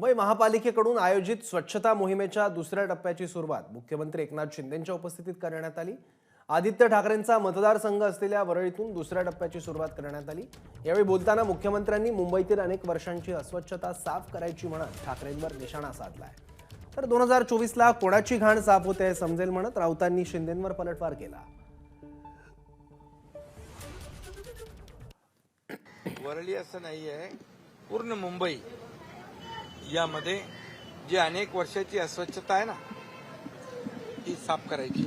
मुंबई महापालिकेकडून आयोजित स्वच्छता मोहिमेच्या दुसऱ्या टप्प्याची सुरुवात मुख्यमंत्री एकनाथ शिंदेंच्या उपस्थितीत करण्यात आली. आदित्य ठाकरेंचा मतदारसंघ असलेल्या वरळीतून दुसऱ्या टप्प्याची सुरुवात करण्यात आली. यावेळी बोलताना मुख्यमंत्र्यांनी मुंबईतील अनेक वर्षांची अस्वच्छता साफ करायची म्हणत ठाकरेंवर निशाणा साधलाय. तर दोन हजार चोवीसला कोणाची घाण साफ होते हे समजेल म्हणत राऊतांनी शिंदेंवर पलटवार केला. वरळी असं नाही आहे पूर्ण मुंबई. यामध्ये जी अनेक वर्षाची अस्वच्छता आहे ना ती साफ करायची.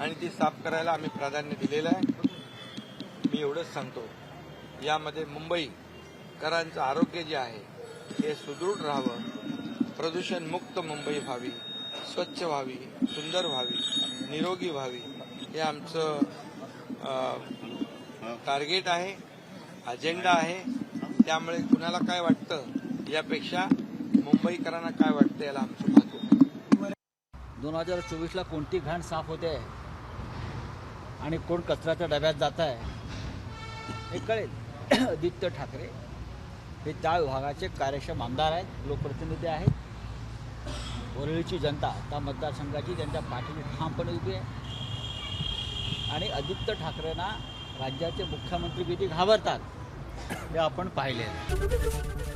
आणि ती साफ करायला आम्ही प्राधान्य दिलेलं आहे. मी एवढंच सांगतो. यामध्ये मुंबईकरांचं आरोग्य जे आहे हे सुदृढ राहावं. प्रदूषणमुक्त मुंबई व्हावी स्वच्छ व्हावी सुंदर व्हावी निरोगी व्हावी. हे आमचं टार्गेट आहे अजेंडा आहे. त्यामुळे कुणाला काय वाटतं यापेक्षा मुंबईकरांना काय वाटतं याला आमचं महत्त्व दोन हजार चोवीसला कोणती घाण साफ होते? आणि कोण कचऱ्याच्या डब्यात जात आहे हे कळेल. आदित्य ठाकरे हे त्या विभागाचे कार्यक्षम आमदार आहेत लोकप्रतिनिधी आहेत. वरळीची जनता त्या मतदारसंघाची त्यांच्या पाठीने ठामपणे उभी आहे. आणि आदित्य ठाकरेंना राज्याचे मुख्यमंत्री किती घाबरतात हे आपण पाहिले आहे.